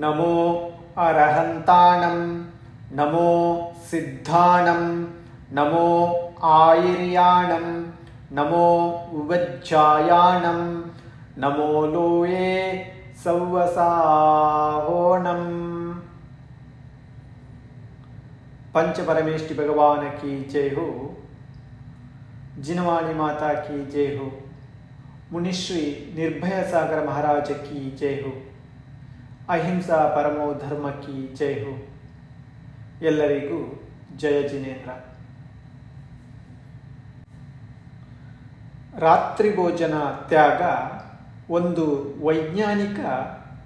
నమో అర్హంతానం నమో సిద్ధానం నమో ఆయిర్యాణం నమో ఉవజ్జాయాణం నమో లోయే సౌవసాహోణం పంచపరమేష్టి భగవాన్ key జయహు జినవాణి మాత key జయహు మునిశ్రీ Nirbhaya సాగర మహారాజ జయహు. ಅಹಿಂಸಾ ಪರಮೋ ಧರ್ಮ ಕಿ ಜೈ ಹೋ ಎಲ್ಲರಿಗೂ ಜಯ ಜಿನೇಂದ್ರ. ರಾತ್ರಿ ಭೋಜನ ತ್ಯಾಗ ಒಂದು ವೈಜ್ಞಾನಿಕ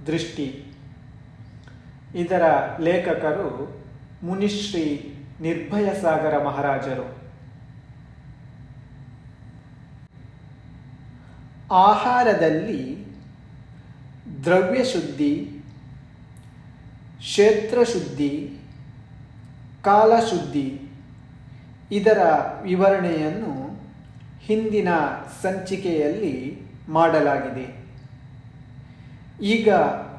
ದೃಷ್ಟಿ. ಇದರ ಲೇಖಕರು ಮುನಿಶ್ರೀ ನಿರ್ಭಯ ಸಾಗರ ಮಹಾರಾಜರು. ಆಹಾರದಲ್ಲಿ ದ್ರವ್ಯ ಶುದ್ಧಿ ಕ್ಷೇತ್ರ ಶುದ್ಧಿ ಕಾಲಶುದ್ಧಿ ಇದರ ವಿವರಣೆಯನ್ನು ಹಿಂದಿನ ಸಂಚಿಕೆಯಲ್ಲಿ ಮಾಡಲಾಗಿದೆ. ಈಗ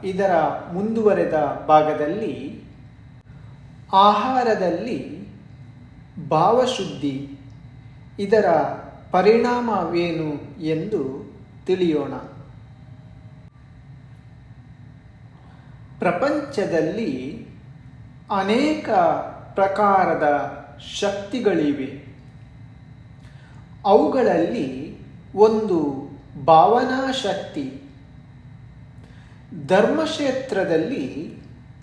ಇದರ ಮುಂದುವರೆದ ಭಾಗದಲ್ಲಿ ಆಹಾರದಲ್ಲಿ ಭಾವಶುದ್ಧಿ ಇದರ ಪರಿಣಾಮವೇನು ಎಂದು ತಿಳಿಯೋಣ. ಪ್ರಪಂಚದಲ್ಲಿ ಅನೇಕ ಪ್ರಕಾರದ ಶಕ್ತಿಗಳಿವೆ. ಅವುಗಳಲ್ಲಿ ಒಂದು ಭಾವನಾ ಶಕ್ತಿ. ಧರ್ಮಕ್ಷೇತ್ರದಲ್ಲಿ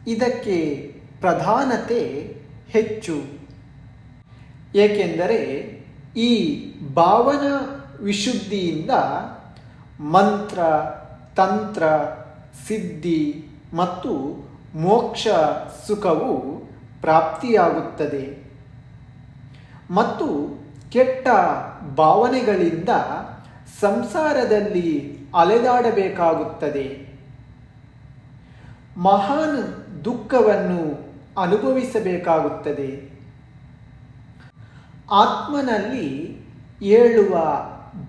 ಇದಕ್ಕೆ ಪ್ರಧಾನತೆ ಹೆಚ್ಚು. ಏಕೆಂದರೆ ಈ ಭಾವನಾ ವಿಶುದ್ಧಿಯಿಂದ ಮಂತ್ರ, ತಂತ್ರ, ಸಿದ್ಧಿ ಮತ್ತು ಮೋಕ್ಷ ಸುಖವು ಪ್ರಾಪ್ತಿಯಾಗುತ್ತದೆ. ಮತ್ತು ಕೆಟ್ಟ ಭಾವನೆಗಳಿಂದ ಸಂಸಾರದಲ್ಲಿ ಅಲೆದಾಡಬೇಕಾಗುತ್ತದೆ. ಮಹಾನ್ ದುಃಖವನ್ನು ಅನುಭವಿಸಬೇಕಾಗುತ್ತದೆ. ಆತ್ಮನಲ್ಲಿ ಏಳುವ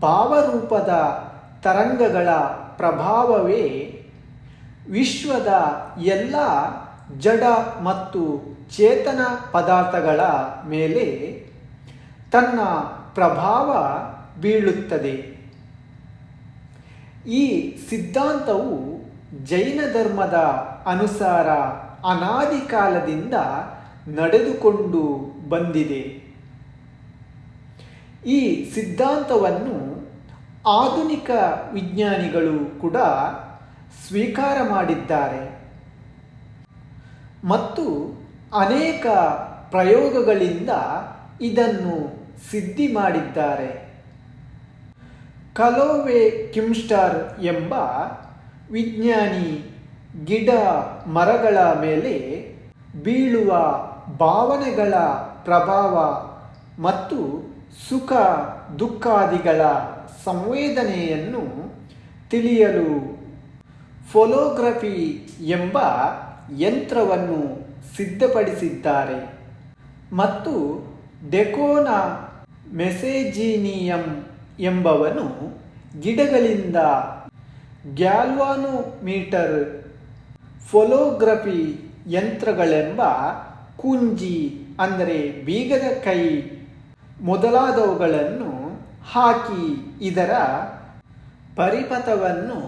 ಭಾವರೂಪದ ತರಂಗಗಳ ಪ್ರಭಾವವೇ ವಿಶ್ವದ ಎಲ್ಲ ಜಡ ಮತ್ತು ಚೇತನ ಪದಾರ್ಥಗಳ ಮೇಲೆ ತನ್ನ ಪ್ರಭಾವ ಬೀಳುತ್ತದೆ. ಈ ಸಿದ್ಧಾಂತವು ಜೈನ ಧರ್ಮದ ಅನುಸಾರ ಅನಾದಿ ಕಾಲದಿಂದ ನಡೆದುಕೊಂಡು ಬಂದಿದೆ. ಈ ಸಿದ್ಧಾಂತವನ್ನು ಆಧುನಿಕ ವಿಜ್ಞಾನಿಗಳು ಕೂಡ ಸ್ವೀಕಾರ ಮಾಡಿದ್ದಾರೆ. ಮತ್ತು ಅನೇಕ ಪ್ರಯೋಗಗಳಿಂದ ಇದನ್ನು ಸಿದ್ಧಿ ಮಾಡಿದ್ದಾರೆ. ಕಲೋವೆ ಕಿಮ್ಸ್ಟರ್ ಎಂಬ ವಿಜ್ಞಾನಿ ಗಿಡ ಮರಗಳ ಮೇಲೆ ಬೀಳುವ ಭಾವನೆಗಳ ಪ್ರಭಾವ ಮತ್ತು ಸುಖ ದುಃಖಾದಿಗಳ ಸಂವೇದನೆಯನ್ನು ತಿಳಿಯಲು ಫೊಲೋಗ್ರಫಿ ಎಂಬ ಯಂತ್ರವನ್ನು ಸಿದ್ಧಪಡಿಸಿದ್ದಾರೆ. ಮತ್ತು ಡೆಕೋನ ಮೆಸೇಜಿನಿಯಂ ಎಂಬವನು ಗಿಡಗಳಿಂದ ಗ್ಯಾಲ್ವಾನೋಮೀಟರ್ ಫೋಲೋಗ್ರಫಿ ಯಂತ್ರಗಳೆಂಬ ಕುಂಜಿ, ಅಂದರೆ ಬೀಗದ ಕೈ ಮೊದಲಾದವುಗಳನ್ನು ಹಾಕಿ ಇದರ ಪರಿಪಥವನ್ನು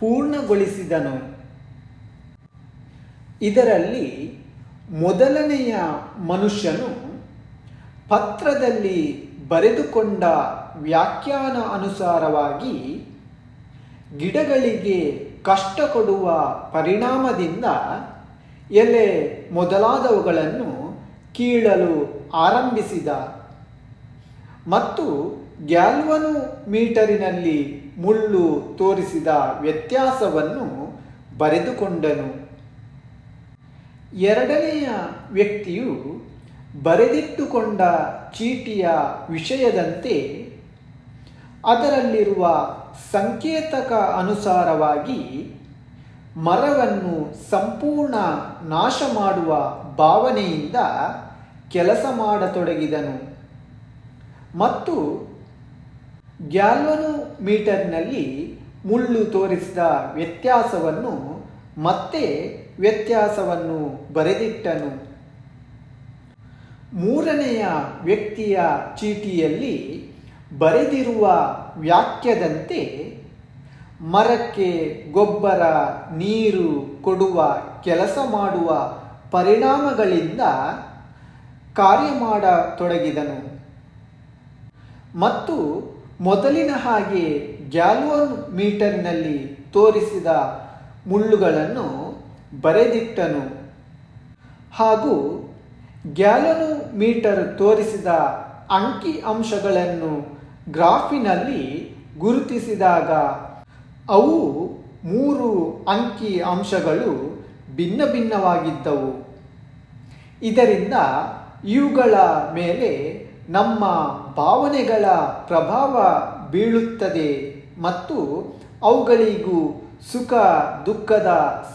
ಪೂರ್ಣಗೊಳಿಸಿದನು. ಇದರಲ್ಲಿ ಮೊದಲನೆಯ ಮನುಷ್ಯನು ಪತ್ರದಲ್ಲಿ ಬರೆದುಕೊಂಡ ವ್ಯಾಖ್ಯಾನ ಅನುಸಾರವಾಗಿ ಗಿಡಗಳಿಗೆ ಕಷ್ಟ ಕೊಡುವ ಪರಿಣಾಮದಿಂದ ಎಲೆ ಮೊದಲಾದವುಗಳನ್ನು ಕೀಳಲು ಆರಂಭಿಸಿದ. ಮತ್ತು ಗ್ಯಾಲ್ವನು ಮೀಟರಿನಲ್ಲಿ ಮುಳ್ಳು ತೋರಿಸಿದ ವ್ಯತ್ಯಾಸವನ್ನು ಬರೆದುಕೊಂಡನು. ಎರಡನೆಯ ವ್ಯಕ್ತಿಯು ಬರೆದಿಟ್ಟುಕೊಂಡ ಚೀಟಿಯ ವಿಷಯದಂತೆ ಅದರಲ್ಲಿರುವ ಸಂಕೇತಕ ಅನುಸಾರವಾಗಿ ಮರವನ್ನು ಸಂಪೂರ್ಣ ನಾಶ ಮಾಡುವ ಭಾವನೆಯಿಂದ ಕೆಲಸ ಮಾಡತೊಡಗಿದನು. ಮತ್ತು ಗ್ಯಾಲ್ವನು ಮೀಟರ್ನಲ್ಲಿ ಮುಳ್ಳು ತೋರಿಸಿದ ವ್ಯತ್ಯಾಸವನ್ನು ಮತ್ತೆ ವ್ಯತ್ಯಾಸವನ್ನು ಬರೆದಿಟ್ಟನು. ಮೂರನೆಯ ವ್ಯಕ್ತಿಯ ಚೀಟಿಯಲ್ಲಿ ಬರೆದಿರುವ ವಾಕ್ಯದಂತೆ, ಮರಕ್ಕೆ ಗೊಬ್ಬರ, ನೀರು ಕೊಡುವ ಕೆಲಸ ಮಾಡುವ ಪರಿಣಾಮಗಳಿಂದ ಕಾರ್ಯ ಮಾಡತೊಡಗಿದನು. ಮತ್ತು ಮೊದಲಿನ ಹಾಗೆ ಮೀಟರ್ನಲ್ಲಿ ತೋರಿಸಿದ ಮುಳ್ಳುಗಳನ್ನು ಬರೆದಿಟ್ಟನು. ಹಾಗೂ ಗ್ಯಾಲನು ಮೀಟರ್ ತೋರಿಸಿದ ಅಂಕಿ ಅಂಶಗಳನ್ನು ಗ್ರಾಫಿನಲ್ಲಿ ಗುರುತಿಸಿದಾಗ ಅವು ಮೂರು ಅಂಕಿ ಅಂಶಗಳು ಭಿನ್ನ ಭಿನ್ನವಾಗಿದ್ದವು. ಇದರಿಂದ ಇವುಗಳ ಮೇಲೆ ನಮ್ಮ ಭಾವನೆಗಳ ಪ್ರಭಾವ ಬೀಳುತ್ತದೆ ಮತ್ತು ಅವುಗಳಿಗೂ ಸುಖ, ದುಃಖದ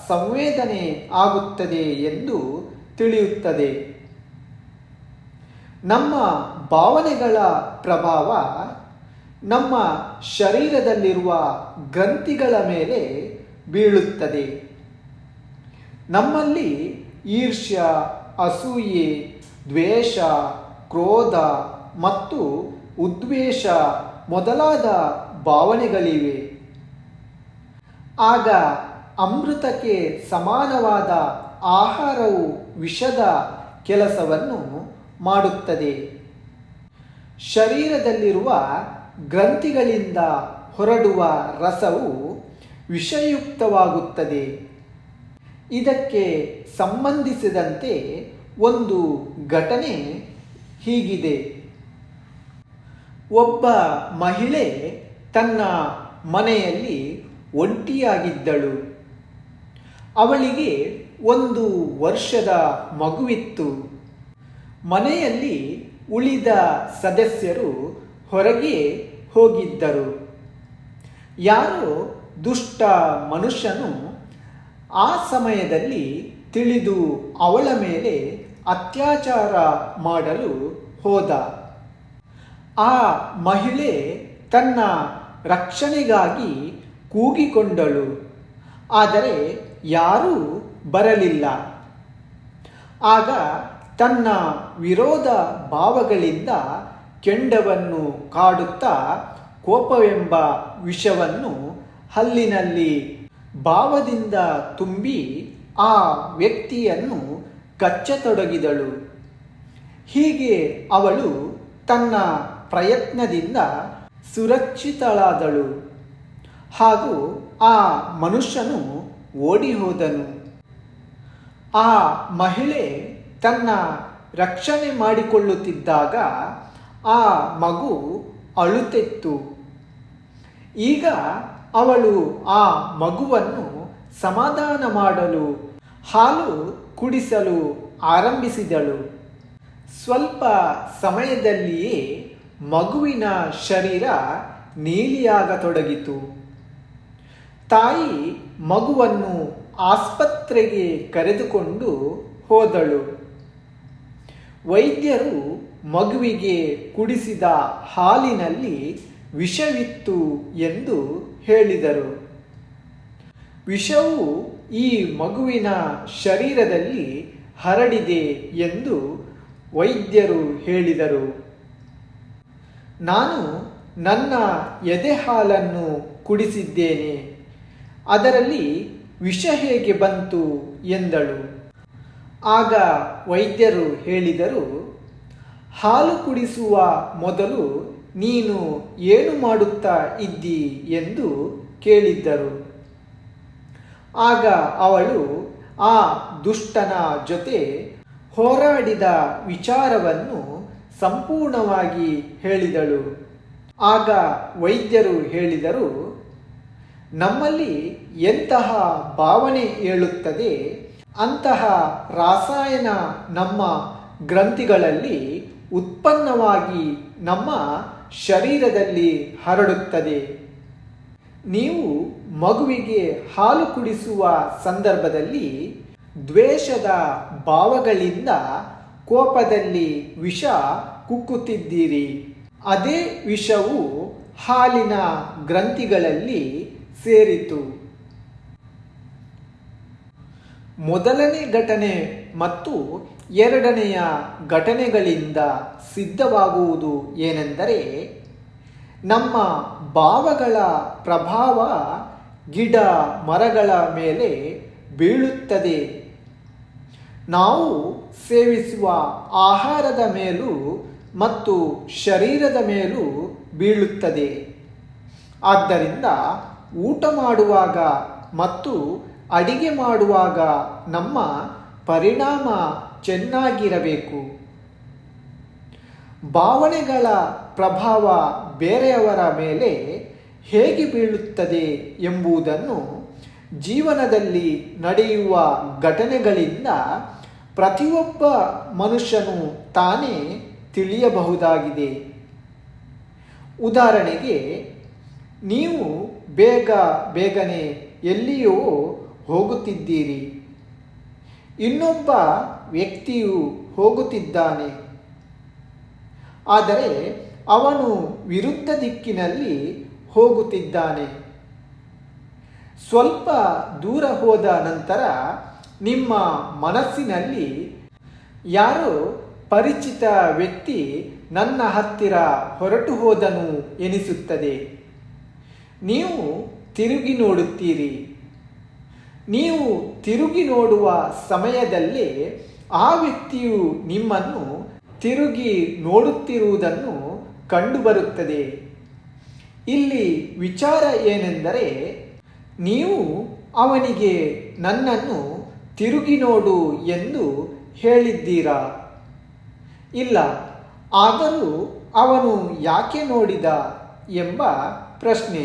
ಸಂವೇದನೆ ಆಗುತ್ತದೆ ಎಂದು ತಿಳಿಯುತ್ತದೆ. ನಮ್ಮ ಭಾವನೆಗಳ ಪ್ರಭಾವ ನಮ್ಮ ಶರೀರದಲ್ಲಿರುವ ಗ್ರಂಥಿಗಳ ಮೇಲೆ ಬೀಳುತ್ತದೆ. ನಮ್ಮಲ್ಲಿ ಈರ್ಷ್ಯ, ಅಸೂಯೆ, ದ್ವೇಷ, ಕ್ರೋಧ ಮತ್ತು ಉದ್ವೇಷ ಮೊದಲಾದ ಭಾವನೆಗಳಿವೆ. ಆಗ ಅಮೃತಕ್ಕೆ ಸಮಾನವಾದ ಆಹಾರವು ವಿಷದ ಕೆಲಸವನ್ನು ಮಾಡುತ್ತದೆ. ಶರೀರದಲ್ಲಿರುವ ಗ್ರಂಥಿಗಳಿಂದ ಹೊರಡುವ ರಸವು ವಿಷಯುಕ್ತವಾಗುತ್ತದೆ. ಇದಕ್ಕೆ ಸಂಬಂಧಿಸಿದಂತೆ ಒಂದು ಘಟನೆ ಹೀಗಿದೆ. ಒಬ್ಬ ಮಹಿಳೆ ತನ್ನ ಮನೆಯಲ್ಲಿ ಒಂಟಿಯಾಗಿದ್ದಳು. ಅವಳಿಗೆ ಒಂದು ವರ್ಷದ ಮಗುವಿತ್ತು. ಮನೆಯಲ್ಲಿ ಉಳಿದ ಸದಸ್ಯರು ಹೊರಗೆ ಹೋಗಿದ್ದರು. ಯಾರೋ ದುಷ್ಟ ಮನುಷ್ಯನು ಆ ಸಮಯದಲ್ಲಿ ತಿಳಿದು ಅವಳ ಮೇಲೆ ಅತ್ಯಾಚಾರ ಮಾಡಲು ಹೋದ. ಆ ಮಹಿಳೆ ತನ್ನ ರಕ್ಷಣೆಗಾಗಿ ಕೂಗಿಕೊಂಡಳು. ಆದರೆ ಯಾರೂ ಬರಲಿಲ್ಲ. ಆಗ ತನ್ನ ವಿರೋಧ ಭಾವಗಳಿಂದ ಕೆಂಡವನ್ನು ಕಾಡುತ್ತಾ ಕೋಪವೆಂಬ ವಿಷವನ್ನು ಹಲ್ಲಿನಲ್ಲಿ ಭಾವದಿಂದ ತುಂಬಿ ಆ ವ್ಯಕ್ತಿಯನ್ನು ಕಚ್ಚತೊಡಗಿದಳು. ಹೀಗೆ ಅವಳು ತನ್ನ ಪ್ರಯತ್ನದಿಂದ ಸುರಕ್ಷಿತಳಾದಳು. ಹಾಗೂ ಆ ಮನುಷ್ಯನು ಓಡಿ ಹೋದನು ಆ ಮಹಿಳೆ ತನ್ನ ರಕ್ಷಣೆ ಮಾಡಿಕೊಳ್ಳುತ್ತಿದ್ದಾಗ ಆ ಮಗು ಅಳುತ್ತಿತ್ತು ಈಗ ಅವಳು ಆ ಮಗುವನ್ನು ಸಮಾಧಾನ ಮಾಡಲು, ಹಾಲು ಕುಡಿಸಲು ಆರಂಭಿಸಿದಳು. ಸ್ವಲ್ಪ ಸಮಯದಲ್ಲಿಯೇ ಮಗುವಿನ ಶರೀರ ನೀಲಿಯಾಗತೊಡಗಿತು. ತಾಯಿ ಮಗುವನ್ನು ಆಸ್ಪತ್ರೆಗೆ ಕರೆದುಕೊಂಡು ಹೋದಳು. ವೈದ್ಯರು ಮಗುವಿಗೆ ಕುಡಿಸಿದ ಹಾಲಿನಲ್ಲಿ ವಿಷವಿತ್ತು ಎಂದು ಹೇಳಿದರು. ವಿಷವು ಈ ಮಗುವಿನ ಶರೀರದಲ್ಲಿ ಹರಡಿದೆ ಎಂದು ವೈದ್ಯರು ಹೇಳಿದರು. ನಾನು ನನ್ನ ಎದೆ ಹಾಲನ್ನು ಕುಡಿಸಿದ್ದೇನೆ, ಅದರಲ್ಲಿ ವಿಷ ಹೇಗೆ ಬಂತು ಎಂದಳು. ಆಗ ವೈದ್ಯರು ಹೇಳಿದರು, ಹಾಲು ಕುಡಿಸುವ ಮೊದಲು ನೀನು ಏನು ಮಾಡುತ್ತಾ ಇದ್ದಿ ಎಂದು ಕೇಳಿದ್ದರು. ಆಗ ಅವಳು ಆ ದುಷ್ಟನ ಜೊತೆ ಹೋರಾಡಿದ ವಿಚಾರವನ್ನು ಸಂಪೂರ್ಣವಾಗಿ ಹೇಳಿದಳು. ಆಗ ವೈದ್ಯರು ಹೇಳಿದರು, ನಮ್ಮಲ್ಲಿ ಎಂತಹ ಭಾವನೆ ಏಳುತ್ತದೆ, ಅಂತಹ ರಾಸಾಯನ ನಮ್ಮ ಗ್ರಂಥಿಗಳಲ್ಲಿ ಉತ್ಪನ್ನವಾಗಿ ನಮ್ಮ ಶರೀರದಲ್ಲಿ ಹರಡುತ್ತದೆ. ನೀವು ಮಗುವಿಗೆ ಹಾಲು ಕುಡಿಸುವ ಸಂದರ್ಭದಲ್ಲಿ ದ್ವೇಷದ ಭಾವಗಳಿಂದ ಕೋಪದಲ್ಲಿ ವಿಷ ಕುಕ್ಕುತ್ತಿದ್ದೀರಿ. ಅದೇ ವಿಷವು ಹಾಲಿನ ಗ್ರಂಥಿಗಳಲ್ಲಿ ಸೇರಿತು. ಮೊದಲನೇ ಘಟನೆ ಮತ್ತು ಎರಡನೆಯ ಘಟನೆಗಳಿಂದ ಸಿದ್ಧವಾಗುವುದು ಏನೆಂದರೆ, ನಮ್ಮ ಭಾವಗಳ ಪ್ರಭಾವ ಗಿಡ ಮರಗಳ ಮೇಲೆ ಬೀಳುತ್ತದೆ. ನಾವು ಸೇವಿಸುವ ಆಹಾರದ ಮೇಲೂ ಮತ್ತು ಶರೀರದ ಮೇಲೂ ಬೀಳುತ್ತದೆ. ಆದ್ದರಿಂದ ಊಟ ಮಾಡುವಾಗ ಮತ್ತು ಅಡಿಗೆ ಮಾಡುವಾಗ ನಮ್ಮ ಪರಿಣಾಮ ಚೆನ್ನಾಗಿರಬೇಕು. ಭಾವನೆಗಳ ಪ್ರಭಾವ ಬೇರೆಯವರ ಮೇಲೆ ಹೇಗೆ ಬೀಳುತ್ತದೆ ಎಂಬುದನ್ನು ಜೀವನದಲ್ಲಿ ನಡೆಯುವ ಘಟನೆಗಳಿಂದ ಪ್ರತಿಯೊಬ್ಬ ಮನುಷ್ಯನು ತಾನೇ ತಿಳಿಯಬಹುದಾಗಿದೆ. ಉದಾಹರಣೆಗೆ, ನೀವು ಬೇಗ ಬೇಗನೆ ಎಲ್ಲಿಯೋ ಹೋಗುತ್ತಿದ್ದೀರಿ. ಇನ್ನೊಬ್ಬ ವ್ಯಕ್ತಿಯು ಹೋಗುತ್ತಿದ್ದಾನೆ. ಆದರೆ ಅವನು ವಿರುದ್ಧ ದಿಕ್ಕಿನಲ್ಲಿ ಹೋಗುತ್ತಿದ್ದಾನೆ. ಸ್ವಲ್ಪ ದೂರ ಹೋದ ನಂತರ ನಿಮ್ಮ ಮನಸ್ಸಿನಲ್ಲಿ ಯಾರೋ ಪರಿಚಿತ ವ್ಯಕ್ತಿ ನನ್ನ ಹತ್ತಿರ ಹೊರಟು ಹೋದನು ಎನಿಸುತ್ತದೆ. ನೀವು ತಿರುಗಿ ನೋಡುತ್ತೀರಿ. ನೀವು ತಿರುಗಿ ನೋಡುವ ಸಮಯದಲ್ಲಿ ಆ ವ್ಯಕ್ತಿಯು ನಿಮ್ಮನ್ನು ತಿರುಗಿ ನೋಡುತ್ತಿರುವುದನ್ನು ಕಂಡುಬರುತ್ತದೆ. ಇಲ್ಲಿ ವಿಚಾರ ಏನೆಂದರೆ, ನೀವು ಅವನಿಗೆ ನನ್ನನ್ನು ತಿರುಗಿ ನೋಡು ಎಂದು ಹೇಳಿದ್ದೀರಾ? ಇಲ್ಲ, ಆದರೂ ಅವನು ಯಾಕೆ ನೋಡಿದ ಎಂಬ ಪ್ರಶ್ನೆ.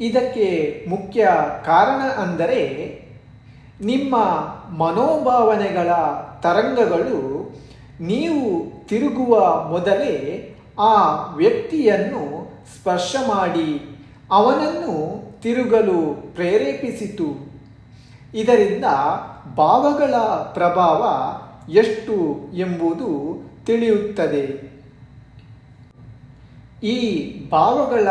ಇದಕ್ಕೆ ಮುಖ್ಯ ಕಾರಣ ಅಂದರೆ, ನಿಮ್ಮ ಮನೋಭಾವನೆಗಳ ತರಂಗಗಳು ನೀವು ತಿರುಗುವ ಮೊದಲೇ ಆ ವ್ಯಕ್ತಿಯನ್ನು ಸ್ಪರ್ಶ ಮಾಡಿ ಅವನನ್ನು ತಿರುಗಲು ಪ್ರೇರೇಪಿಸಿತು. ಇದರಿಂದ ಭಾವಗಳ ಪ್ರಭಾವ ಎಷ್ಟು ಎಂಬುದು ತಿಳಿಯುತ್ತದೆ. ಈ ಭಾವಗಳ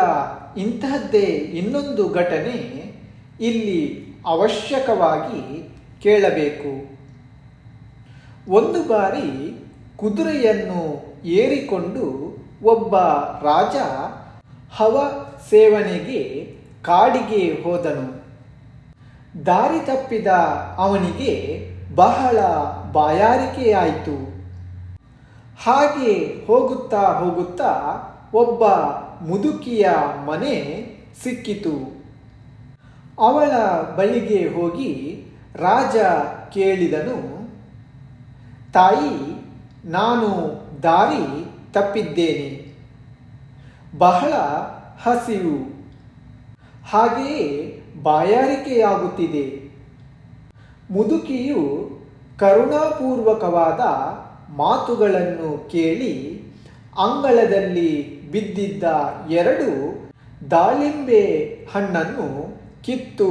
ಇಂತಹದ್ದೇ ಇನ್ನೊಂದು ಘಟನೆ ಇಲ್ಲಿ ಅವಶ್ಯಕವಾಗಿ ಕೇಳಬೇಕು. ಒಂದು ಬಾರಿ ಕುದುರೆಯನ್ನು ಏರಿಕೊಂಡು ಒಬ್ಬ ರಾಜ ಹವ ಸೇವನೆಗೆ ಕಾಡಿಗೆ ಹೋದನು. ದಾರಿ ತಪ್ಪಿದ ಅವನಿಗೆ ಬಹಳ ಬಾಯಾರಿಕೆಯಾಯಿತು. ಹಾಗೆ ಹೋಗುತ್ತಾ ಹೋಗುತ್ತಾ ಒಬ್ಬ ಮುದುಕಿಯ ಮನೆ ಸಿಕ್ಕಿತು. ಅವಳ ಬಳಿಗೆ ಹೋಗಿ ರಾಜ ಕೇಳಿದನು, ತಾಯಿ, ನಾನು ದಾರಿ ತಪ್ಪಿದ್ದೇನೆ. ಬಹಳ ಹಸಿವು. ಹಾಗೆಯೇ ಬಾಯಾರಿಕೆಯಾಗುತ್ತಿದೆ. ಮುದುಕಿಯು ಕರುಣಾಪೂರ್ವಕವಾದ ಮಾತುಗಳನ್ನು ಕೇಳಿ ಅಂಗಳದಲ್ಲಿ ಬಿದ್ದಿದ್ದ ಎರಡು ದಾಳಿಂಬೆ ಹಣ್ಣನ್ನು ಕಿತ್ತು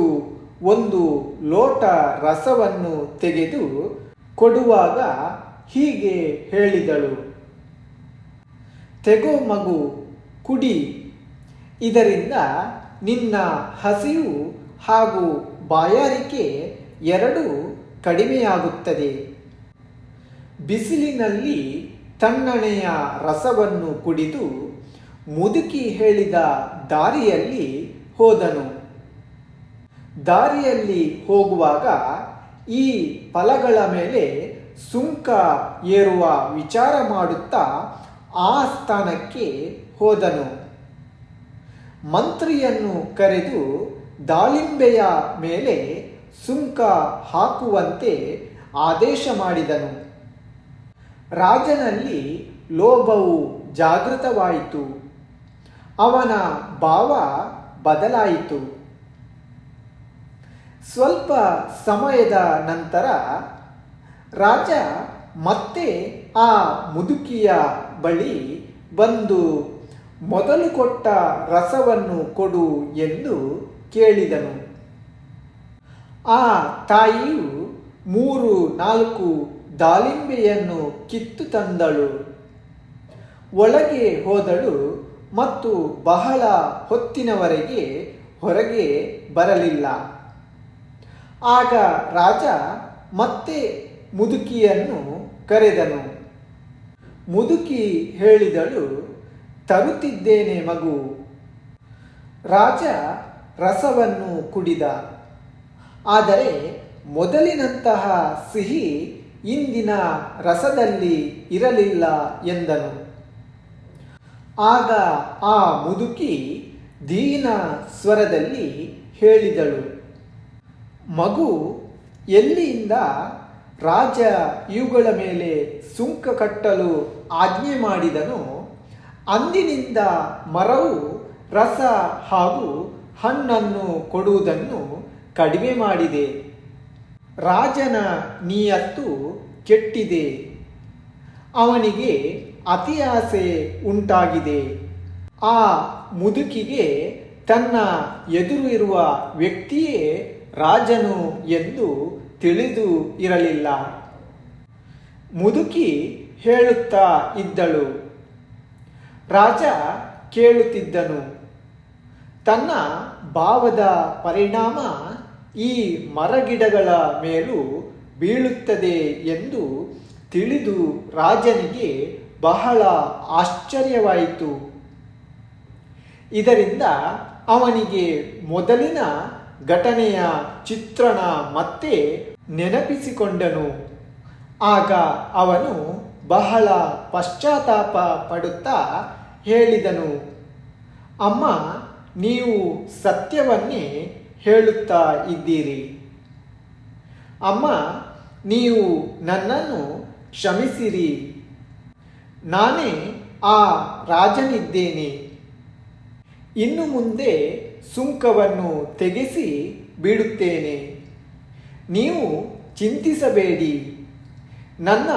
ಒಂದು ಲೋಟ ರಸವನ್ನು ತೆಗೆದು ಕೊಡುವಾಗ ಹೀಗೆ ಹೇಳಿದಳು. ತೆಗೋ ಮಗು, ಕುಡಿ. ಇದರಿಂದ ನಿನ್ನ ಹಸಿವು ಹಾಗೂ ಬಾಯಾರಿಕೆ ಎರಡೂ ಕಡಿಮೆಯಾಗುತ್ತದೆ. ಬಿಸಿಲಿನಲ್ಲಿ ತಣ್ಣನೆಯ ರಸವನ್ನು ಕುಡಿದು ಮುದುಕಿ ಹೇಳಿದ ದಾರಿಯಲ್ಲಿ ಹೋದನು. ದಾರಿಯಲ್ಲಿ ಹೋಗುವಾಗ ಈ ಫಲಗಳ ಮೇಲೆ ಸುಂಕ ಏರುವ ವಿಚಾರ ಮಾಡುತ್ತಾ ಆ ಸ್ಥಾನಕ್ಕೆ ಹೋದನು. ಮಂತ್ರಿಯನ್ನು ಕರೆದು ದಾಳಿಂಬೆಯ ಮೇಲೆ ಸುಂಕ ಹಾಕುವಂತೆ ಆದೇಶ ಮಾಡಿದನು. ರಾಜನಲ್ಲಿ ಲೋಭವು ಜಾಗೃತವಾಯಿತು. ಅವನ ಭಾವ ಬದಲಾಯಿತು. ಸ್ವಲ್ಪ ಸಮಯದ ನಂತರ ರಾಜ ಮತ್ತೆ ಆ ಮುದುಕಿಯ ಬಳಿ ಬಂದು ಮೊದಲು ಕೊಟ್ಟ ರಸವನ್ನು ಕೊಡು ಎಂದು ಕೇಳಿದನು. ಆ ತಾಯಿಯು ಮೂರು ನಾಲ್ಕು ದಾಳಿಂಬೆಯನ್ನು ಕಿತ್ತು ತಂದಳು. ಒಳಗೆ ಹೋದಳು ಮತ್ತು ಬಹಳ ಹೊತ್ತಿನವರೆಗೆ ಹೊರಗೆ ಬರಲಿಲ್ಲ. ಆಗ ರಾಜ ಮತ್ತೆ ಮುದುಕಿಯನ್ನು ಕರೆದನು. ಮುದುಕಿ ಹೇಳಿದಳು ತರುತ್ತಿದ್ದೇನೆ ಮಗು. ರಾಜ ರಸವನ್ನು ಕುಡಿದ. ಆದರೆ ಮೊದಲಿನಂತಹ ಸಿಹಿ ಇಂದಿನ ರಸದಲ್ಲಿ ಇರಲಿಲ್ಲ ಎಂದನು. ಆಗ ಆ ಮುದುಕಿ ದೀನ ಸ್ವರದಲ್ಲಿ ಹೇಳಿದಳು, ಮಗು ಎಲ್ಲಿಯಿಂದ ರಾಜ ಇವುಗಳ ಮೇಲೆ ಸುಂಕ ಕಟ್ಟಲು ಆಜ್ಞೆ ಮಾಡಿದನು ಅಂದಿನಿಂದ ಮರವು ರಸ ಹಾಗೂ ಹಣ್ಣನ್ನು ಕೊಡುವುದನ್ನು ಕಡಿಮೆ ಮಾಡಿದೆ. ರಾಜನ ನಿಯತ್ತು ಕೆಟ್ಟಿದೆ. ಅವನಿಗೆ ಅತಿ ಆಸೆ ಉಂಟಾಗಿದೆ. ಆ ಮುದುಕಿಗೆ ತನ್ನ ಎದುರು ಇರುವ ವ್ಯಕ್ತಿಯೇ ರಾಜನು ಎಂದು ತಿಳಿದು ಇರಲಿಲ್ಲ. ಮುದುಕಿ ಹೇಳುತ್ತಾ ಇದ್ದಳು ರಾಜ ಕೇಳುತ್ತಿದ್ದನು. ತನ್ನ ಭಾವದ ಪರಿಣಾಮ ಈ ಮರಗಿಡಗಳ ಮೇಲೂ ಬೀಳುತ್ತದೆ ಎಂದು ತಿಳಿದು ರಾಜನಿಗೆ ಬಹಳ ಆಶ್ಚರ್ಯವಾಯಿತು. ಇದರಿಂದ ಅವನಿಗೆ ಮೊದಲಿನ ಘಟನೆಯ ಚಿತ್ರಣ ಮತ್ತೆ ನೆನಪಿಸಿಕೊಂಡನು. ಆಗ ಅವನು ಬಹಳ ಪಶ್ಚಾತ್ತಾಪ ಪಡುತ್ತಾ ಹೇಳಿದನು. ಅಮ್ಮ, ನೀವು ಸತ್ಯವನ್ನೇ ಹೇಳುತ್ತಾ ಇದ್ದೀರಿ. ಅಮ್ಮ, ನೀವು ನನ್ನನ್ನು ಕ್ಷಮಿಸಿರಿ. ನಾನೇ ಆ ರಾಜನಿದ್ದೇನೆ. ಇನ್ನು ಮುಂದೆ ಸುಂಕವನ್ನು ತೆಗೆಸಿ ಬಿಡುತ್ತೇನೆ. ನೀವು ಚಿಂತಿಸಬೇಡಿ. ನನ್ನ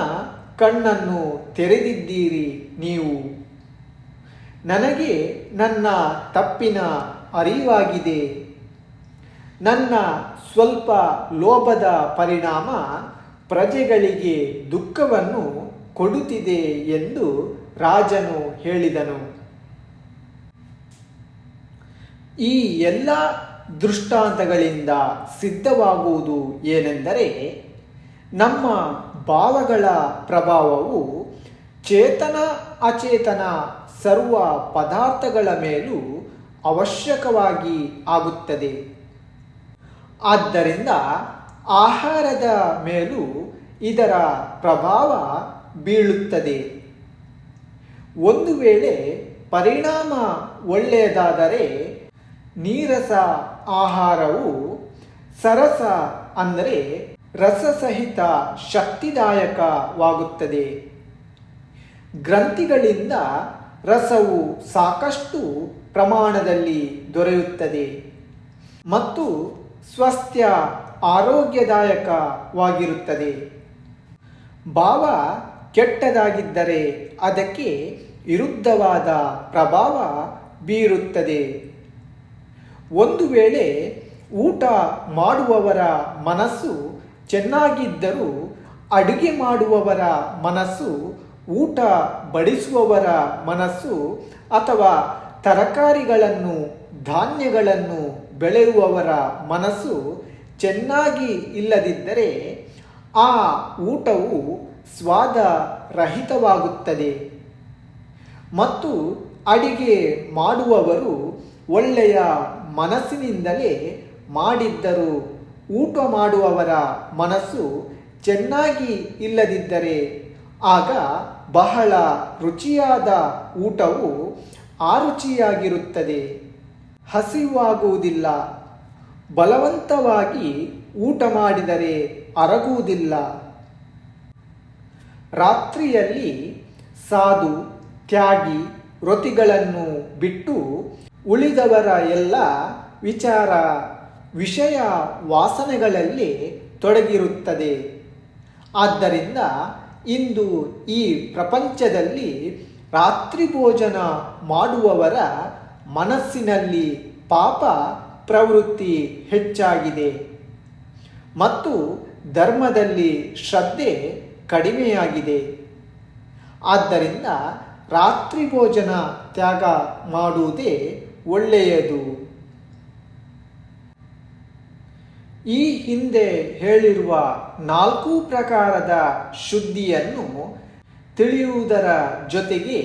ಕಣ್ಣನ್ನು ತೆರೆದಿದ್ದೀರಿ ನೀವು. ನನಗೆ ನನ್ನ ತಪ್ಪಿನ ಅರಿವಾಗಿದೆ. ನನ್ನ ಸ್ವಲ್ಪ ಲೋಭದ ಪರಿಣಾಮ ಪ್ರಜೆಗಳಿಗೆ ದುಃಖವನ್ನು ಕೊಡುತ್ತಿದೆ ಎಂದು ರಾಜನು ಹೇಳಿದನು. ಈ ಎಲ್ಲ ದೃಷ್ಟಾಂತಗಳಿಂದ ಸಿದ್ಧವಾಗುವುದು ಏನೆಂದರೆ ನಮ್ಮ ಭಾವಗಳ ಪ್ರಭಾವವು ಚೇತನ ಅಚೇತನ ಸರ್ವ ಪದಾರ್ಥಗಳ ಮೇಲೂ ಅವಶ್ಯಕವಾಗಿ ಆಗುತ್ತದೆ. ಆದ್ದರಿಂದ ಆಹಾರದ ಮೇಲೂ ಇದರ ಪ್ರಭಾವ ಬೀಳುತ್ತದೆ. ಒಂದು ವೇಳೆ ಪರಿಣಾಮ ಒಳ್ಳೆಯದಾದರೆ ನೀರಸ ಆಹಾರವು ಸರಸ ಅಂದರೆ ರಸಸಹಿತ ಶಕ್ತಿದಾಯಕವಾಗುತ್ತದೆ. ಗ್ರಂಥಿಗಳಿಂದ ರಸವು ಸಾಕಷ್ಟು ಪ್ರಮಾಣದಲ್ಲಿ ದೊರೆಯುತ್ತದೆ ಮತ್ತು ಸ್ವಸ್ಥ್ಯ ಆರೋಗ್ಯದಾಯಕವಾಗಿರುತ್ತದೆ. ಭಾವ ಕೆಟ್ಟದಾಗಿದ್ದರೆ ಅದಕ್ಕೆ ವಿರುದ್ಧವಾದ ಪ್ರಭಾವ ಬೀರುತ್ತದೆ. ಒಂದು ವೇಳೆ ಊಟ ಮಾಡುವವರ ಮನಸ್ಸು ಚೆನ್ನಾಗಿದ್ದರೂ ಅಡುಗೆ ಮಾಡುವವರ ಮನಸ್ಸು, ಊಟ ಬಡಿಸುವವರ ಮನಸ್ಸು ಅಥವಾ ತರಕಾರಿಗಳನ್ನು, ಧಾನ್ಯಗಳನ್ನು ಬೆಳೆಯುವವರ ಮನಸ್ಸು ಚೆನ್ನಾಗಿ ಇಲ್ಲದಿದ್ದರೆ ಆ ಊಟವು ಸ್ವಾದ ರಹಿತವಾಗುತ್ತದೆ ಮತ್ತು ಅಡಿಗೆ ಮಾಡುವವರು ಒಳ್ಳೆಯ ಮನಸ್ಸಿನಿಂದಲೇ ಮಾಡಿದ್ದರೂ. ಊಟ ಮಾಡುವವರ ಮನಸ್ಸು ಚೆನ್ನಾಗಿ ಇಲ್ಲದಿದ್ದರೆ ಆಗ ಬಹಳ ರುಚಿಯಾದ ಊಟವು ಆರುಚಿಯಾಗಿರುತ್ತದೆ ಹಸಿವಾಗುವುದಿಲ್ಲ. ಬಲವಂತವಾಗಿ ಊಟ ಮಾಡಿದರೆ ಅರಗುವುದಿಲ್ಲ. ರಾತ್ರಿಯಲ್ಲಿ ಸಾಧು ತ್ಯಾಗಿ ವೃತಿಗಳನ್ನು ಬಿಟ್ಟು ಉಳಿದವರ ಎಲ್ಲ ವಿಚಾರ ವಿಷಯ ವಾಸನೆಗಳಲ್ಲಿ ತೊಡಗಿರುತ್ತದೆ. ಆದ್ದರಿಂದ ಇಂದು ಈ ಪ್ರಪಂಚದಲ್ಲಿ ರಾತ್ರಿ ಭೋಜನ ಮಾಡುವವರ ಮನಸ್ಸಿನಲ್ಲಿ ಪಾಪ ಪ್ರವೃತ್ತಿ ಹೆಚ್ಚಾಗಿದೆ. ಮತ್ತು ಧರ್ಮದಲ್ಲಿ ಶ್ರದ್ಧೆ ಕಡಿಮೆಯಾಗಿದೆ. ಆದ್ದರಿಂದ ರಾತ್ರಿ ಭೋಜನ ತ್ಯಾಗ ಮಾಡುವುದೇ ಒಳ್ಳೆಯದು. ಈ ಹಿಂದೆ ಹೇಳಿರುವ ನಾಲ್ಕು ಪ್ರಕಾರದ ಶುದ್ಧಿಯನ್ನು ತಿಳಿಯುವುದರ ಜೊತೆಗೆ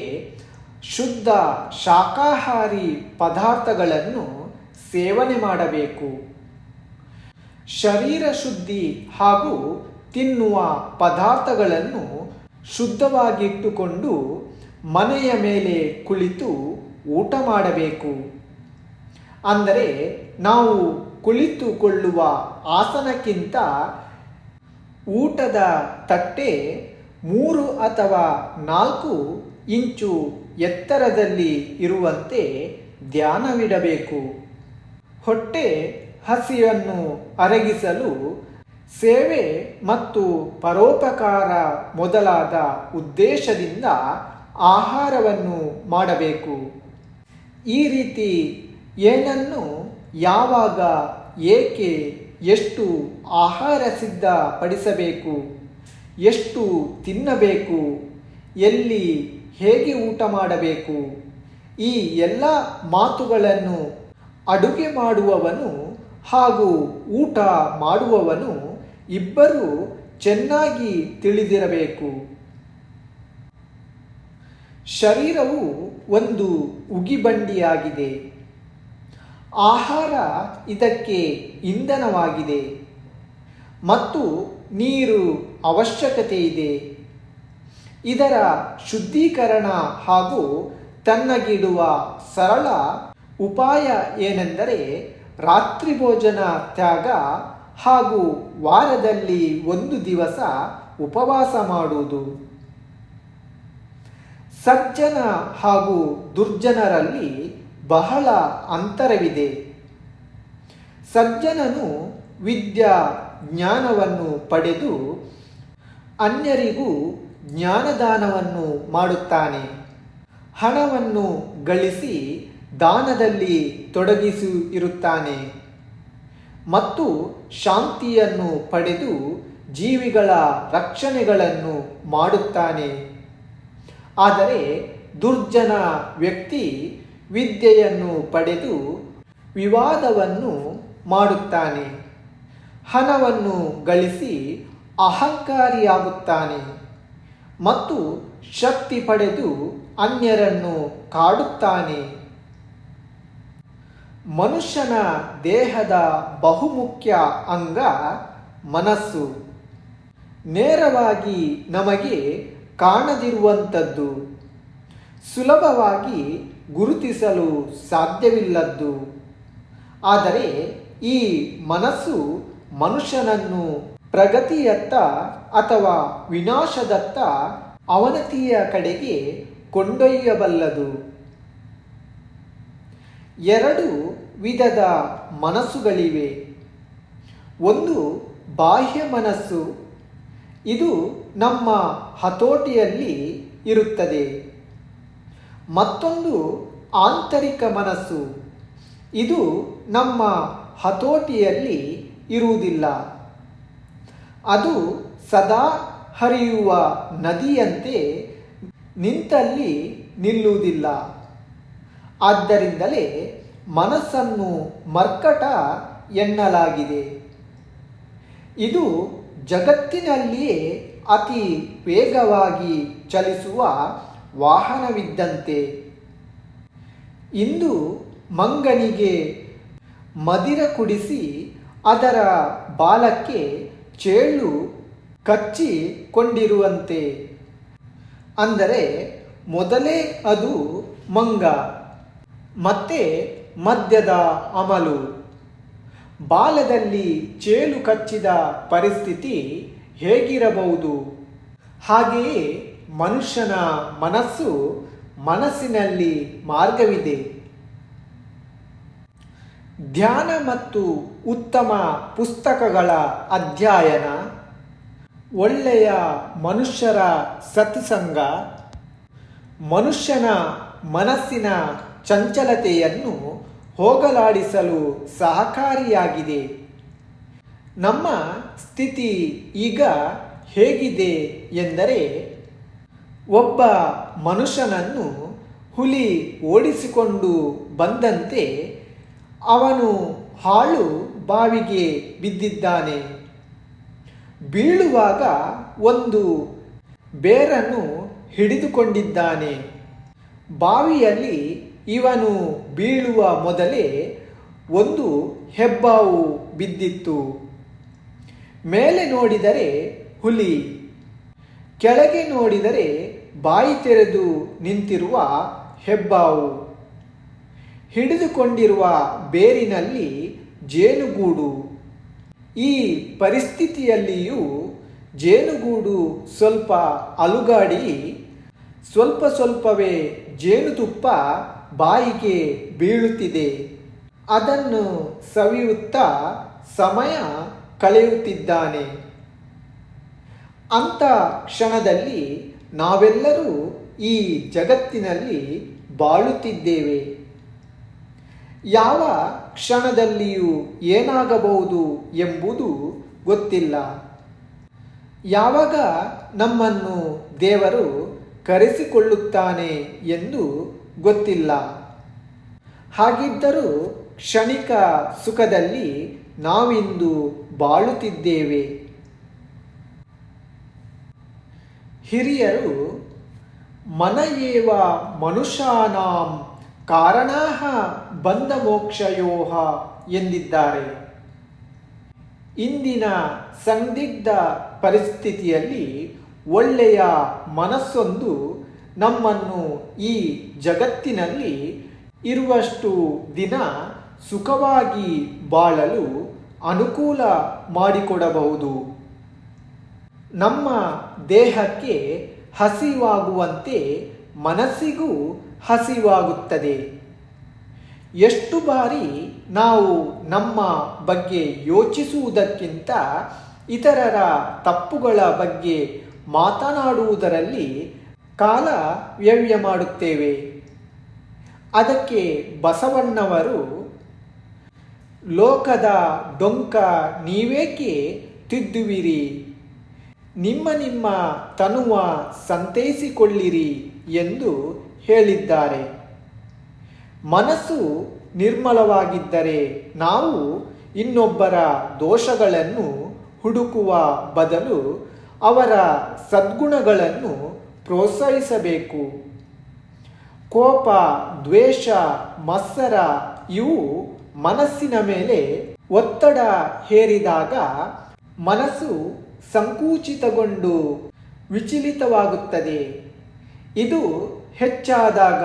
ಶುದ್ಧ ಶಾಖಾಹಾರಿ ಪದಾರ್ಥಗಳನ್ನು ಸೇವನೆ ಮಾಡಬೇಕು. ಶರೀರ ಶುದ್ಧಿ ಹಾಗೂ ತಿನ್ನುವ ಪದಾರ್ಥಗಳನ್ನು ಶುದ್ಧವಾಗಿಟ್ಟುಕೊಂಡು ಮನೆಯ ಮೇಲೆ ಕುಳಿತು ಊಟ ಮಾಡಬೇಕು. ಅಂದರೆ ನಾವು ಕುಳಿತುಕೊಳ್ಳುವ ಆಸನಕ್ಕಿಂತ ಊಟದ ತಟ್ಟೆ ಮೂರು ಅಥವಾ ನಾಲ್ಕು ಇಂಚು ಎತ್ತರದಲ್ಲಿ ಇರುವಂತೆ ಧ್ಯಾನವಿಡಬೇಕು. ಹೊಟ್ಟೆ ಹಸಿಯನ್ನು ಅರಗಿಸಲು ಸೇವೆ ಮತ್ತು ಪರೋಪಕಾರ ಮೊದಲಾದ ಉದ್ದೇಶದಿಂದ ಆಹಾರವನ್ನು ಮಾಡಬೇಕು. ಈ ರೀತಿ ಏನನ್ನು ಯಾವಾಗ ಏಕೆ ಎಷ್ಟು ಆಹಾರ ಸಿದ್ಧಪಡಿಸಬೇಕು, ಎಷ್ಟು ತಿನ್ನಬೇಕು, ಎಲ್ಲಿ ಹೇಗೆ ಊಟ ಮಾಡಬೇಕು, ಈ ಎಲ್ಲ ಮಾತುಗಳನ್ನು ಅಡುಗೆ ಮಾಡುವವನು ಹಾಗೂ ಊಟ ಮಾಡುವವನು ಇಬ್ಬರು ಚೆನ್ನಾಗಿ ತಿಳಿದಿರಬೇಕು. ಶರೀರವು ಒಂದು ಉಗಿಬಂಡಿಯಾಗಿದೆ. ಆಹಾರ ಇದಕ್ಕೆ ಇಂಧನವಾಗಿದೆ. ಮತ್ತು ನೀರು ಅವಶ್ಯಕತೆ ಇದೆ. ಇದರ ಶುದ್ಧೀಕರಣ ಹಾಗೂ ತನ್ನಗಿಡುವ ಸರಳ ಉಪಾಯ ಏನೆಂದರೆ ರಾತ್ರಿ ಭೋಜನ ತ್ಯಾಗ ಹಾಗೂ ವಾರದಲ್ಲಿ ಒಂದು ದಿವಸ ಉಪವಾಸ ಮಾಡುವುದು. ಸಜ್ಜನ ಹಾಗೂ ದುರ್ಜನರಲ್ಲಿ ಬಹಳ ಅಂತರವಿದೆ. ಸಜ್ಜನನು ವಿದ್ಯಾ ಜ್ಞಾನವನ್ನು ಪಡೆದು ಅನ್ಯರಿಗೂ ಜ್ಞಾನದಾನವನ್ನು ಮಾಡುತ್ತಾನೆ. ಹಣವನ್ನು ಗಳಿಸಿ ದಾನದಲ್ಲಿ ತೊಡಗಿಸಿ ಇರುತ್ತಾನೆ. ಮತ್ತು ಶಾಂತಿಯನ್ನು ಪಡೆದು ಜೀವಿಗಳ ರಕ್ಷಣೆಗಳನ್ನು ಮಾಡುತ್ತಾನೆ. ಆದರೆ ದುರ್ಜನ ವ್ಯಕ್ತಿ ವಿದ್ಯೆಯನ್ನು ಪಡೆದು ವಿವಾದವನ್ನು ಮಾಡುತ್ತಾನೆ. ಹಣವನ್ನು ಗಳಿಸಿ ಅಹಂಕಾರಿಯಾಗುತ್ತಾನೆ ಮತ್ತು ಶಕ್ತಿ ಪಡೆದು ಅನ್ಯರನ್ನು ಕಾಡುತ್ತಾನೆ. ಮನುಷ್ಯನ ದೇಹದ ಬಹುಮುಖ್ಯ ಅಂಗ ಮನಸ್ಸು. ನೇರವಾಗಿ ನಮಗೆ ಕಾಣದಿರುವಂಥದ್ದು. ಸುಲಭವಾಗಿ ಗುರುತಿಸಲು ಸಾಧ್ಯವಿಲ್ಲದ್ದು. ಆದರೆ ಈ ಮನಸ್ಸು ಮನುಷ್ಯನನ್ನು ಪ್ರಗತಿಯತ್ತ ಅಥವಾ ವಿನಾಶದತ್ತ ಅವನತಿಯ ಕಡೆಗೆ ಕೊಂಡೊಯ್ಯಬಲ್ಲದು. ಎರಡು ವಿಧದ ಮನಸ್ಸುಗಳಿವೆ. ಒಂದು ಬಾಹ್ಯ ಮನಸ್ಸು, ಇದು ನಮ್ಮ ಹತೋಟಿಯಲ್ಲಿ ಇರುತ್ತದೆ. ಮತ್ತೊಂದು ಆಂತರಿಕ ಮನಸ್ಸು. ಇದು ನಮ್ಮ ಹತೋಟಿಯಲ್ಲಿ ಇರುವುದಿಲ್ಲ. ಅದು ಸದಾ ಹರಿಯುವ ನದಿಯಂತೆ ನಿಂತಲ್ಲಿ ನಿಲ್ಲುವುದಿಲ್ಲ. ಆದ್ದರಿಂದಲೇ ಮನಸ್ಸನ್ನು ಮರ್ಕಟ ಎನ್ನಲಾಗಿದೆ. ಇದು ಜಗತ್ತಿನಲ್ಲಿಯೇ ಅತಿ ವೇಗವಾಗಿ ಚಲಿಸುವ ವಾಹನವಿದ್ದಂತೆ. ಇಂದು ಮಂಗನಿಗೆ ಮದಿರ ಕುಡಿಸಿ ಅದರ ಬಾಲಕ್ಕೆ ಚೇಳು ಕಚ್ಚಿಕೊಂಡಿರುವಂತೆ. ಅಂದರೆ ಮೊದಲೇ ಅದು ಮಂಗ, ಮತ್ತೆ ಮದ್ಯದ ಅಮಲು. ಬಾಲದಲ್ಲಿ ಚೇಳು ಕಚ್ಚಿದ ಪರಿಸ್ಥಿತಿ ಹೇಗಿರಬಹುದು? ಹಾಗೆಯೇ ಮನುಷ್ಯನ ಮನಸ್ಸು ಮನಸ್ಸಿನಲ್ಲಿ ಮಾರ್ಗವಿದೆ. ಧ್ಯಾನ ಮತ್ತು ಉತ್ತಮ ಪುಸ್ತಕಗಳ ಅಧ್ಯಯನ, ಒಳ್ಳೆಯ ಮನುಷ್ಯರ ಸತ್ಸಂಗ, ಮನುಷ್ಯನ ಮನಸ್ಸಿನ ಚಂಚಲತೆಯನ್ನು ಹೋಗಲಾಡಿಸಲು ಸಹಕಾರಿಯಾಗಿದೆ. ನಮ್ಮ ಸ್ಥಿತಿ ಈಗ ಹೇಗಿದೆ ಎಂದರೆ ಒಬ್ಬ ಮನುಷ್ಯನನ್ನು ಹುಲಿ ಓಡಿಸಿಕೊಂಡು ಬಂದಂತೆ ಅವನು ಹಾಳು ಬಾವಿಗೆ ಬಿದ್ದಿದ್ದಾನೆ. ಬೀಳುವಾಗ ಒಂದು ಬೇರನ್ನು ಹಿಡಿದುಕೊಂಡಿದ್ದಾನೆ. ಬಾವಿಯಲ್ಲಿ ಇವನು ಬೀಳುವ ಮೊದಲೇ ಒಂದು ಹೆಬ್ಬಾವು ಬಿದ್ದಿತ್ತು. ಮೇಲೆ ನೋಡಿದರೆ ಹುಲಿ, ಕೆಳಗೆ ನೋಡಿದರೆ ಬಾಯಿ ತೆರೆದು ನಿಂತಿರುವ ಹೆಬ್ಬಾವು. ಹಿಡಿದುಕೊಂಡಿರುವ ಬೇರಿನಲ್ಲಿ ಜೇನುಗೂಡು. ಈ ಪರಿಸ್ಥಿತಿಯಲ್ಲಿಯೂ ಜೇನುಗೂಡು ಸ್ವಲ್ಪ ಅಲುಗಾಡಿ, ಸ್ವಲ್ಪ ಸ್ವಲ್ಪವೇ ಜೇನುತುಪ್ಪ ಬಾಯಿಗೆ ಬೀಳುತ್ತಿದೆ. ಅದನ್ನು ಸವಿಯುತ್ತಾ ಸಮಯ ಕಳೆಯುತ್ತಿದ್ದಾನೆ. ಅಂಥ ಕ್ಷಣದಲ್ಲಿ ನಾವೆಲ್ಲರೂ ಈ ಜಗತ್ತಿನಲ್ಲಿ ಬಾಳುತ್ತಿದ್ದೇವೆ. ಯಾವ ಕ್ಷಣದಲ್ಲಿಯೂ ಏನಾಗಬಹುದು ಎಂಬುದು ಗೊತ್ತಿಲ್ಲ. ಯಾವಾಗ ನಮ್ಮನ್ನು ದೇವರು ಕರೆಸಿಕೊಳ್ಳುತ್ತಾನೆ ಎಂದು ಗೊತ್ತಿಲ್ಲ. ಹಾಗಿದ್ದರೂ ಕ್ಷಣಿಕ ಸುಖದಲ್ಲಿ ನಾವಿಂದು ಬಾಳುತ್ತಿದ್ದೇವೆ. ಹಿರಿಯರು, ಮನಯೇವ ಮನುಷ್ಯಾನಾಂ ಕಾರಣಾಹ ಬಂಧ ಮೋಕ್ಷಯೋಹ ಎಂದಿದ್ದಾರೆ. ಇಂದಿನ ಸಂದಿಗ್ಧ ಪರಿಸ್ಥಿತಿಯಲ್ಲಿ ಒಳ್ಳೆಯ ಮನಸ್ಸೊಂದು ನಮ್ಮನ್ನು ಈ ಜಗತ್ತಿನಲ್ಲಿ ಇರುವಷ್ಟು ದಿನ ಸುಖವಾಗಿ ಬಾಳಲು ಅನುಕೂಲ ಮಾಡಿಕೊಡಬಹುದು. ನಮ್ಮ ದೇಹಕ್ಕೆ ಹಸಿವಾಗುವಂತೆ ಮನಸ್ಸಿಗೂ ಹಸಿವಾಗುತ್ತದೆ. ಎಷ್ಟು ಬಾರಿ ನಾವು ನಮ್ಮ ಬಗ್ಗೆ ಯೋಚಿಸುವುದಕ್ಕಿಂತ ಇತರರ ತಪ್ಪುಗಳ ಬಗ್ಗೆ ಮಾತನಾಡುವುದರಲ್ಲಿ ಕಾಲ ವ್ಯವ್ಯ ಮಾಡುತ್ತೇವೆ. ಅದಕ್ಕೆ ಬಸವಣ್ಣವರು, ಲೋಕದ ಡೊಂಕ ನೀವೇಕೆ ತಿದ್ದುವಿರಿ? ನಿಮ್ಮ ನಿಮ್ಮ ತನುವ ಸಂತೈಸಿಕೊಳ್ಳಿರಿ ಎಂದು ಹೇಳಿದ್ದಾರೆ. ಮನಸ್ಸು ನಿರ್ಮಲವಾಗಿದ್ದರೆ ನಾವು ಇನ್ನೊಬ್ಬರ ದೋಷಗಳನ್ನು ಹುಡುಕುವ ಬದಲು ಅವರ ಸದ್ಗುಣಗಳನ್ನು ಪ್ರೋತ್ಸಾಹಿಸಬೇಕು. ಕೋಪ, ದ್ವೇಷ, ಮತ್ಸರ ಇವು ಮನಸ್ಸಿನ ಮೇಲೆ ಒತ್ತಡ ಹೇರಿದಾಗ ಮನಸ್ಸು ಸಂಕುಚಿತಗೊಂಡು ವಿಚಲಿತವಾಗುತ್ತದೆ. ಇದು ಹೆಚ್ಚಾದಾಗ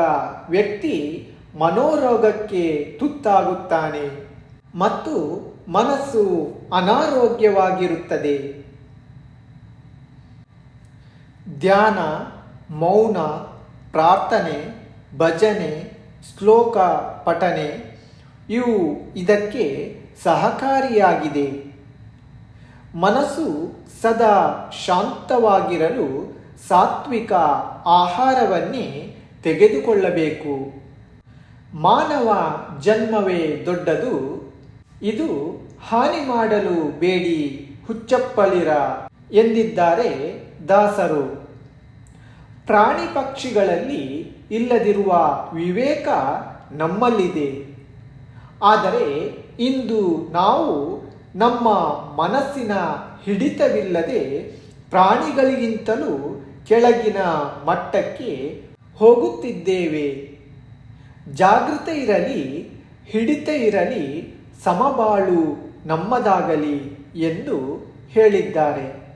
ವ್ಯಕ್ತಿ ಮನೋರೋಗಕ್ಕೆ ತುತ್ತಾಗುತ್ತಾನೆ ಮತ್ತು ಮನಸ್ಸು ಅನಾರೋಗ್ಯವಾಗಿರುತ್ತದೆ. ಧ್ಯಾನ, ಮೌನ, ಪ್ರಾರ್ಥನೆ, ಭಜನೆ, ಶ್ಲೋಕ, ಪಠನೆ ಇವು ಇದಕ್ಕೆ ಸಹಕಾರಿಯಾಗಿದೆ. ಮನಸ್ಸು ಸದಾ ಶಾಂತವಾಗಿರಲು ಸಾತ್ವಿಕ ಆಹಾರವನ್ನೇ ತೆಗೆದುಕೊಳ್ಳಬೇಕು. ಮಾನವ ಜನ್ಮವೇ ದೊಡ್ಡದು. ಇದು ಹಾನಿ ಮಾಡಲು ಬೇಡಿ, ಹುಚ್ಚಪ್ಪಳಿರ ಎಂದಿದ್ದಾರೆ ದಾಸರು. ಪ್ರಾಣಿ ಪಕ್ಷಿಗಳಲ್ಲಿ ಇಲ್ಲದಿರುವ ವಿವೇಕ ನಮ್ಮಲ್ಲಿದೆ. ಆದರೆ ಇಂದು ನಾವು ನಮ್ಮ ಮನಸ್ಸಿನ ಹಿಡಿತವಿಲ್ಲದೆ ಪ್ರಾಣಿಗಳಿಗಿಂತಲೂ ಕೆಳಗಿನ ಮಟ್ಟಕ್ಕೆ ಹೋಗುತ್ತಿದ್ದೇವೆ. ಜಾಗೃತ ಇರಲಿ, ಹಿಡಿತ ಇರಲಿ, ಸಮಬಾಳು ನಮ್ಮದಾಗಲಿ ಎಂದು ಹೇಳಿದ್ದಾರೆ.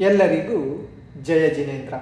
ಎಲ್ಲರಿಗೂ ಜಯ ಜಿನೇಂದ್ರ.